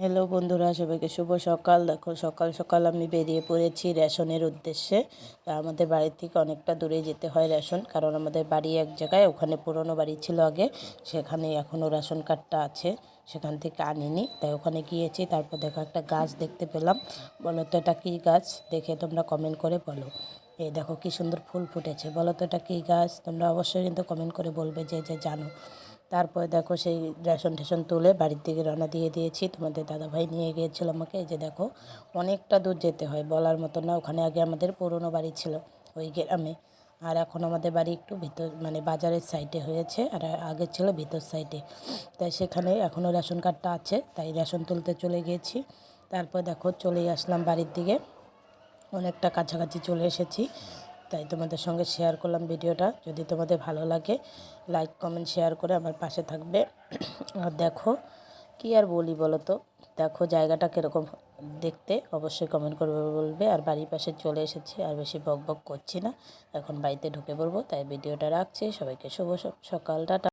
Hello বন্ধুরা, সবাইকে শুভ সকাল। দেখো, সকাল সকাল আমি বেরিয়ে পড়েছি রেশনের উদ্দেশ্যে। আমাদের বাড়ি থেকে অনেকটা দূরে যেতে হয় রেশন, কারণ আমাদের বাড়ি এক জায়গায়, ওখানে পুরনো বাড়ি ছিল আগে। সেখানে এখনও রেশন কার্ডটা আছে, সেখান থেকে আনিনি। তাই ওখানে গিয়েছি, তারপর দেখো একটা গাছ দেখতে পেলাম। বলো তো এটা কী গাছ? দেখে তোমরা কমেন্ট করে বলো। এই দেখো কী সুন্দর ফুল ফুটেছে। বলো তো এটা কী গাছ? তোমরা অবশ্যই কিন্তু কমেন্ট করে বলবে যে যে জানো। তারপরে দেখো সেই রেশন টেশন তুলে বাড়ির দিকে রওনা দিয়ে দিয়েছি। তোমাদের দাদাভাই নিয়ে গিয়েছিল আমাকে। এই যে দেখো, অনেকটা দূর যেতে হয়, বলার মতো না। ওখানে আগে আমাদের পুরনো বাড়ি ছিল, ওই গ্রামে। আর এখন আমাদের বাড়ি একটু ভিতর মানে বাজারের সাইডে হয়েছে, আর আগে ছিল ভিতর সাইডে। তাই সেখানে এখনও রেশন কার্ডটা আছে, তাই রেশন তুলতে চলে গিয়েছি। তারপর দেখো চলেই আসলাম বাড়ির দিকে। অনেকটা কাছাকাছি চলে এসেছি। তাই তোমাদের সঙ্গে শেয়ার করলাম ভিডিওটা। যদি তোমাদের ভালো লাগে লাইক কমেন্ট শেয়ার করে আমার পাশে থাকবে। আর দেখো, কি আর বলি বলো তো দেখো জায়গাটা কীরকম দেখতে, অবশ্যই কমেন্ট করবে বলবে। আর বাড়ির পাশে চলে এসেছি, আর বেশি বক বক করছি না। এখন বাড়িতে ঢুকে পড়ব, তাই ভিডিওটা রাখছি। সবাইকে শুভ সকালটা